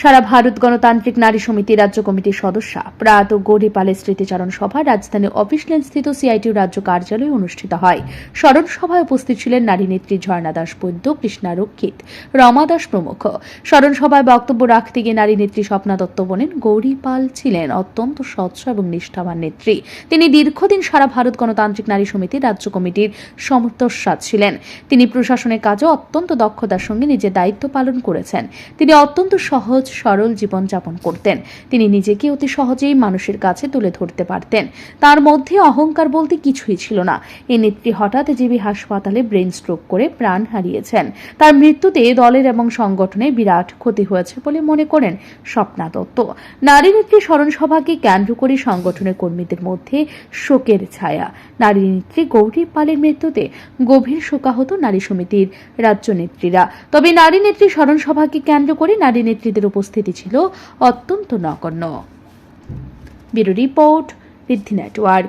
সারা ভারত গণতান্ত্রিক নারী সমিতি রাজ্য কমিটির সদস্যা প্রাত গৌরীপালের স্মৃতিচারণ সভা রাজধানী অফিস লেন স্থিত সিআইটিউ রাজ্য কার্যালয়ে অনুষ্ঠিত হয়। স্মরণ সভায় উপস্থিত ছিলেন নারী নেত্রী ঝর্ণা দাস বৈদ্য, কৃষ্ণা রক্ষিত, রমা দাস প্রমুখ। স্মরণ সভায় বক্তব্য রাখতে গিয়ে নারী নেত্রী স্বপ্না দত্ত বলেন, গৌরীপাল ছিলেন অত্যন্ত স্বচ্ছ এবং নিষ্ঠাবান নেত্রী। তিনি দীর্ঘদিন সারা ভারত গণতান্ত্রিক নারী সমিতি রাজ্য কমিটির সমর্থসা ছিলেন। তিনি প্রশাসনের কাজে অত্যন্ত দক্ষতার সঙ্গে নিজের দায়িত্ব পালন করেছেন। তিনি অত্যন্ত সহজ সরল জীবনযাপন করতেন। তিনি নিজেকে অতি সহজেই মানুষের কাছে তুলে ধরতে পারতেন। তার মধ্যে অহংকার বলতে কিছুই ছিল না। এই নেত্রী হঠাৎ জিবি হাসপাতালে ব্রেন স্ট্রোক করে প্রাণ হারিয়েছেন। তার মৃত্যুতে দলের এবং সংগঠনে বিরাট ক্ষতি হয়েছে বলে মনে করেন স্বপ্না দত্ত। নারী নেত্রী স্মরণ সভাকে কেন্দ্র করে সংগঠনের কর্মীদের মধ্যে শোকের ছায়া। নারী নেত্রী গৌরী পালের মৃত্যুতে গভীর শোকাহত নারী সমিতির রাজ্য নেত্রীরা। তবে নারী নেত্রী স্মরণ সভাকে কেন্দ্র করে নারী নেত্রীদের উপস্থিতি ছিল অত্যন্ত নগণ্য। Bureau report Riddhi network.